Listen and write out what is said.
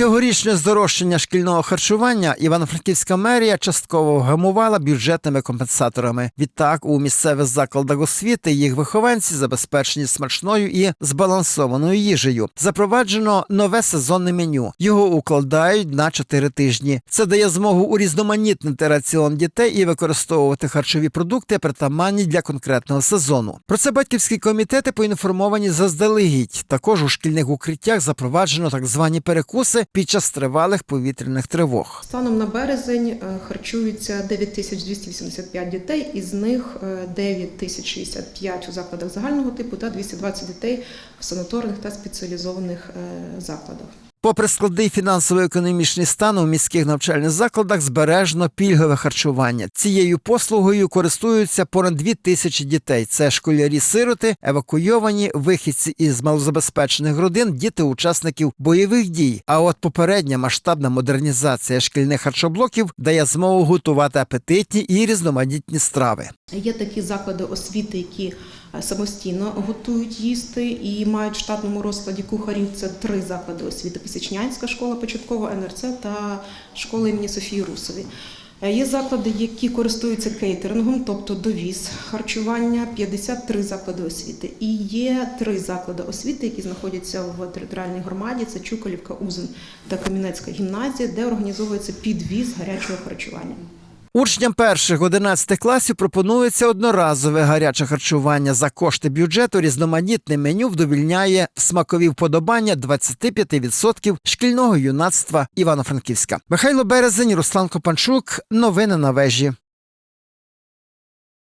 Цьогорічне здорожчання шкільного харчування Івано-Франківська мерія частково вгамувала бюджетними компенсаторами. Відтак у місцевих закладах освіти їх вихованці забезпечені смачною і збалансованою їжею. Запроваджено нове сезонне меню. Його укладають на 4 тижні. Це дає змогу урізноманітнити раціон дітей і використовувати харчові продукти, притаманні для конкретного сезону. Про це батьківські комітети поінформовані заздалегідь. Також у шкільних укриттях запроваджено так звані перекуси під час тривалих повітряних тривог. Станом на березень харчуються харчується 9285 дітей, із них е, 9065 у закладах загального типу та 220 дітей в санаторних та спеціалізованих е, закладах. Попри складний фінансово-економічний стан у міських навчальних закладах збережено пільгове харчування. Цією послугою користуються понад дві тисячі дітей. Це школярі-сироти, евакуйовані, вихідці із малозабезпечених родин, діти учасників бойових дій. А от попередня масштабна модернізація шкільних харчоблоків дає змогу готувати апетитні і різноманітні страви. Є такі заклади освіти, які самостійно готують їсти і мають в штатному розкладі кухарів. Це три заклади освіти: Пісячнянська школа початкова НРЦ та школа імені Софії Русові. Е, Є заклади, які користуються кейтерингом, тобто довіз харчування, 53 заклади освіти. І є три заклади освіти, які знаходяться в територіальній громаді: це Чуколівка, Узин та Кам'янецька гімназія, де організовується підвіз гарячого харчування. Учням перших 11 класів пропонується одноразове гаряче харчування за кошти бюджету. Різноманітне меню вдовільняє смакові вподобання 25% шкільного юнацтва Івано-Франківська. Михайло Березень, Руслан Копанчук. Новини на вежі.